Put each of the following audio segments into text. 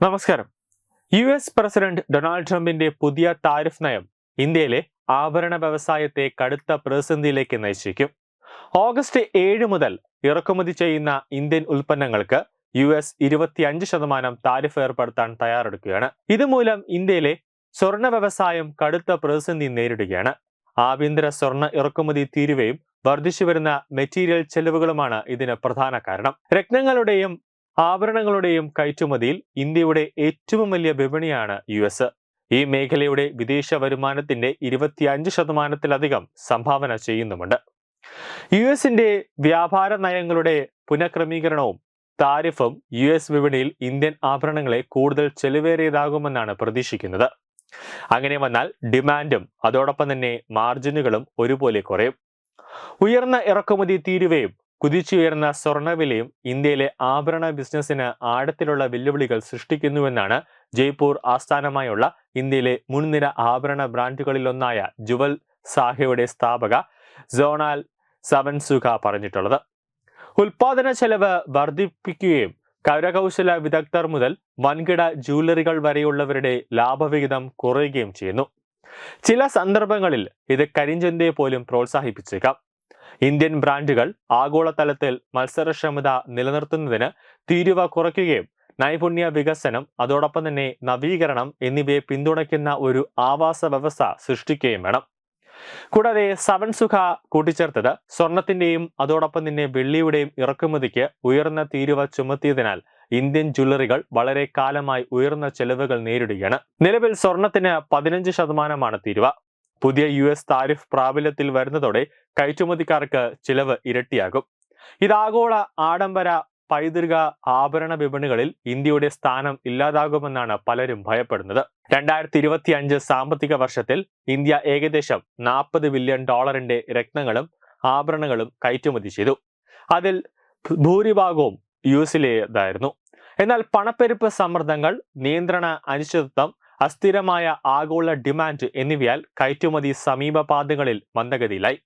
നമസ്കാരം. U S president Donald ട്രംപിന്റെ പുതിയ താരിഫ് നയം ഇന്ത്യയിലെ ആഭരണ വ്യവസായത്തെ കടുത്ത പ്രതിസന്ധിയിലേക്ക് നയിച്ചേക്കും ഓഗസ്റ്റ് ഏഴ് മുതൽ ഇറക്കുമതി ചെയ്യുന്ന ഇന്ത്യൻ ഉൽപ്പന്നങ്ങൾക്ക് യു എസ് ഇരുപത്തിയഞ്ച് ശതമാനം താരിഫ് ഏർപ്പെടുത്താൻ തയ്യാറെടുക്കുകയാണ്. ഇതുമൂലം ഇന്ത്യയിലെ സ്വർണ വ്യവസായം കടുത്ത പ്രതിസന്ധി നേരിടുകയാണ്. ആഭ്യന്തര സ്വർണ ഇറക്കുമതി തീരുവയും വർദ്ധിച്ചു വരുന്ന മെറ്റീരിയൽ ചെലവുകളുമാണ് ഇതിന് പ്രധാന കാരണം. രത്നങ്ങളുടെയും ആഭരണങ്ങളുടെയും കയറ്റുമതിയിൽ ഇന്ത്യയുടെ ഏറ്റവും വലിയ വിപണിയാണ് യു എസ്. ഈ മേഖലയുടെ വിദേശ വരുമാനത്തിന്റെ ഇരുപത്തിയഞ്ച് ശതമാനത്തിലധികം സംഭാവന ചെയ്യുന്നുമുണ്ട്. യു എസിന്റെ വ്യാപാര നയങ്ങളുടെ പുനഃക്രമീകരണവും താരിഫും യു എസ് വിപണിയിൽ ഇന്ത്യൻ ആഭരണങ്ങളെ കൂടുതൽ ചെലവേറിയതാകുമെന്നാണ് പ്രതീക്ഷിക്കുന്നത്. അങ്ങനെ വന്നാൽ ഡിമാൻഡും അതോടൊപ്പം തന്നെ മാർജിനുകളും ഒരുപോലെ കുറയും. ഉയർന്ന ഇറക്കുമതി തീരുവയും കുതിച്ചുയർന്ന സ്വർണവിലയും ഇന്ത്യയിലെ ആഭരണ ബിസിനസ്സിന് ആഴത്തിലുള്ള വെല്ലുവിളികൾ സൃഷ്ടിക്കുന്നുവെന്നാണ് ജയ്പൂർ ആസ്ഥാനമായുള്ള ഇന്ത്യയിലെ മുൻനിര ആഭരണ ബ്രാൻഡുകളിലൊന്നായ ജുവൽ സാഹയുടെ സ്ഥാപക സോണാൽ സവൻസുഖ പറഞ്ഞിട്ടുള്ളത്. ഉൽപാദന ചെലവ് വർദ്ധിപ്പിക്കുകയും കരകൗശല വിദഗ്ധർ മുതൽ വൻകിട ജൂവലറികൾ വരെയുള്ളവരുടെ ലാഭവിഹിതം കുറയുകയും ചെയ്യുന്നു. ചില സന്ദർഭങ്ങളിൽ ഇത് കരിഞ്ചന്തയെ പോലും പ്രോത്സാഹിപ്പിച്ചേക്കാം. ഇന്ത്യൻ ബ്രാൻഡുകൾ ആഗോളതലത്തിൽ മത്സരക്ഷമത നിലനിർത്തുന്നതിന് തീരുവ കുറയ്ക്കുകയും നൈപുണ്യ വികസനം അതോടൊപ്പം തന്നെ നവീകരണം എന്നിവയെ പിന്തുണയ്ക്കുന്ന ഒരു ആവാസ വ്യവസ്ഥ സൃഷ്ടിക്കുകയും വേണം. കൂടാതെ സവൻ സുഖ കൂട്ടിച്ചേർത്തത് സ്വർണത്തിന്റെയും അതോടൊപ്പം തന്നെ വെള്ളിയുടെയും ഇറക്കുമതിക്ക് ഉയർന്ന തീരുവ ചുമത്തിയതിനാൽ ഇന്ത്യൻ ജ്വല്ലറികൾ വളരെ കാലമായി ഉയർന്ന ചെലവുകൾ നേരിടുകയാണ്. നിലവിൽ സ്വർണത്തിന് പതിനഞ്ച് ശതമാനമാണ് തീരുവ. പുതിയ യു എസ് താരിഫ് പ്രാബല്യത്തിൽ വരുന്നതോടെ കയറ്റുമതിക്കാർക്ക് ചിലവ് ഇരട്ടിയാകും. ഇത് ആഗോള ആഡംബര പൈതൃക ആഭരണ വിപണികളിൽ ഇന്ത്യയുടെ സ്ഥാനം ഇല്ലാതാകുമെന്നാണ് പലരും ഭയപ്പെടുന്നത്. രണ്ടായിരത്തി ഇരുപത്തി അഞ്ച് സാമ്പത്തിക വർഷത്തിൽ ഇന്ത്യ ഏകദേശം നാൽപ്പത് ബില്യൺ ഡോളറിന്റെ രത്നങ്ങളും ആഭരണങ്ങളും കയറ്റുമതി ചെയ്തു. അതിൽ ഭൂരിഭാഗവും യു എസിലേതായിരുന്നു. എന്നാൽ പണപ്പെരുപ്പ് സമ്മർദ്ദങ്ങൾ നിയന്ത്രണ അനിശ്ചിതത്വം അസ്ഥിരമായ ആഗോള ഡിമാൻഡ് എന്നിവയാൽ കയറ്റുമതി സമീപപാതകളിൽ മന്ദഗതിയിലായി.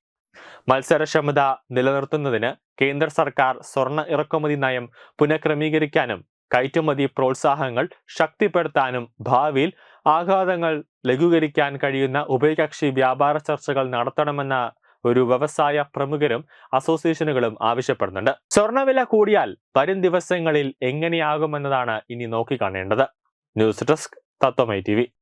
മത്സരക്ഷമത നിലനിർത്തുന്നതിന് കേന്ദ്ര സർക്കാർ സ്വർണ ഇറക്കുമതി നയം പുനഃക്രമീകരിക്കാനും കയറ്റുമതി പ്രോത്സാഹനങ്ങൾ ശക്തിപ്പെടുത്താനും ഭാവിയിൽ ആഘാതങ്ങൾ ലഘൂകരിക്കാൻ കഴിയുന്ന ഉഭയകക്ഷി വ്യാപാര ചർച്ചകൾ നടത്തണമെന്ന ഒരു വ്യവസായ പ്രമുഖരും അസോസിയേഷനുകളും ആവശ്യപ്പെടുന്നുണ്ട്. സ്വർണവില കൂടിയാൽ വരും ദിവസങ്ങളിൽ എങ്ങനെയാകുമെന്നതാണ് ഇനി നോക്കിക്കാണേണ്ടത്. News desk tatome TV.